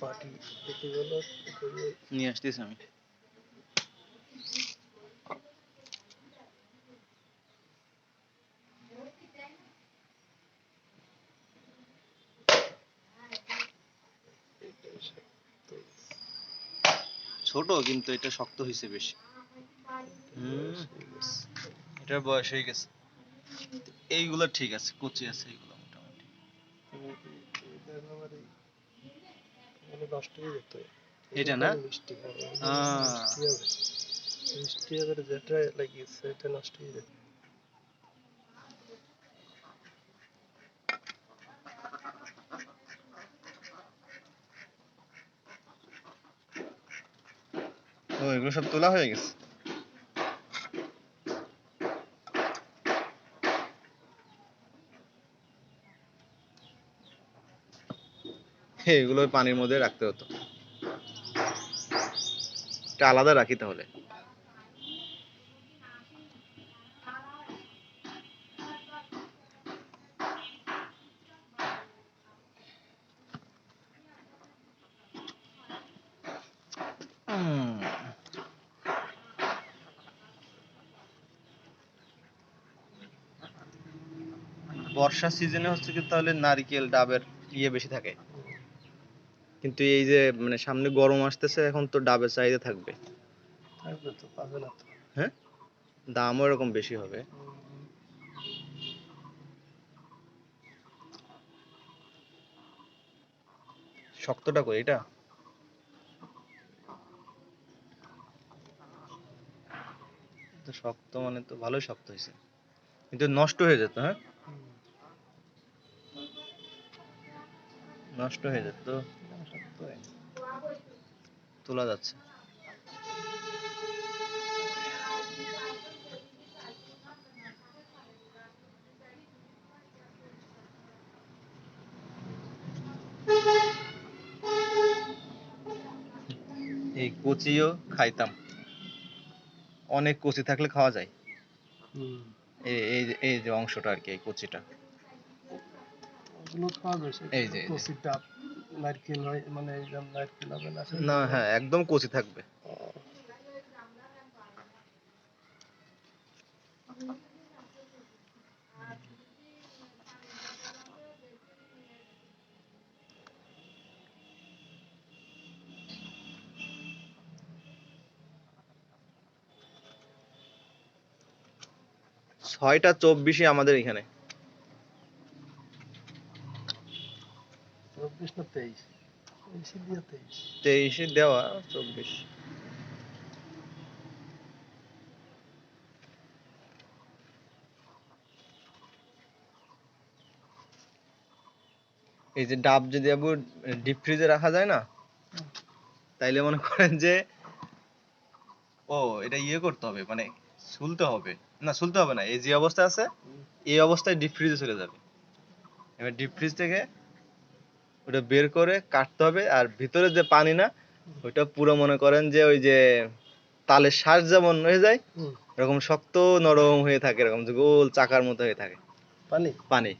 Party দেখে গেল নিয়ে আসতেছি আমি। ছোট কিন্তু এটা শক্ত হয়েছে বেশি। হুম। এটার বয়স হয়ে গেছে। এইগুলো ঠিক আছে কচি আছে এইগুলো নষ্ট যেত এটা না? মিষ্টি মিষ্টি হবে। যেটা লাগিয়েছে এটা নষ্ট হয়ে যেত ও এগুলো সব তোলা হয়ে গেছে? হে এগুলো পানির মধ্যে রাখতে হতো আলাদা রাখি তাহলে। বর্ষা সিজনে হচ্ছে কি তাহলে নারিকেল, ডাবের ইয়ে বেশি থাকে কিন্তু এই যে মানে সামনে গরম আসতেছে এখন তো ডাবের চাহিদা থাকবে। থাকবে তো পাবে না তো। হ্যাঁ? দামও এরকম বেশি হবে। শক্তটা কই এটা? তো শক্ত মানে তো ভালোই শক্ত হয়েছে। কিন্তু নষ্ট হয়ে যেত হ্যাঁ? নষ্ট হয়ে যেত। তোলা যাচ্ছে। এই কচিও খাইতাম। অনেক কচি থাকলে খাওয়া যায়। এই এই যে- এই যে অংশটা আর কি এই কচিটা। এই যে- নারকেল হয় মানে নারকেল হবে না না হ্যাঁ একদম কচি থাকবে। ছয়টা চব্বিশে আমাদের এখানে। না তেইশ। তেইশে দেওয়া চব্বিশ। এই যে ডাব যদি আবু ডিপ ফ্রিজে রাখা যায় না, তাইলে মনে করেন যে, ও, এটা ইয়ে করতে হবে মানে শুলতে হবে। না শুলতে হবে না, এই যে অবস্থা আছে, এই অবস্থায় ডিপ ফ্রিজে চলে যাবে। এবার ডিপ ফ্রিজ থেকে ওটা বের করে কাটতে হবে আর ভিতরে যে পানি না ওইটা পুরো মনে করেন যে ওই যে তালের শ্বাস যেমন হয়ে যায় এরকম শক্ত নরম হয়ে থাকে এরকম যে গোল চাকার মতো হয়ে থাকে। পানি? পানি।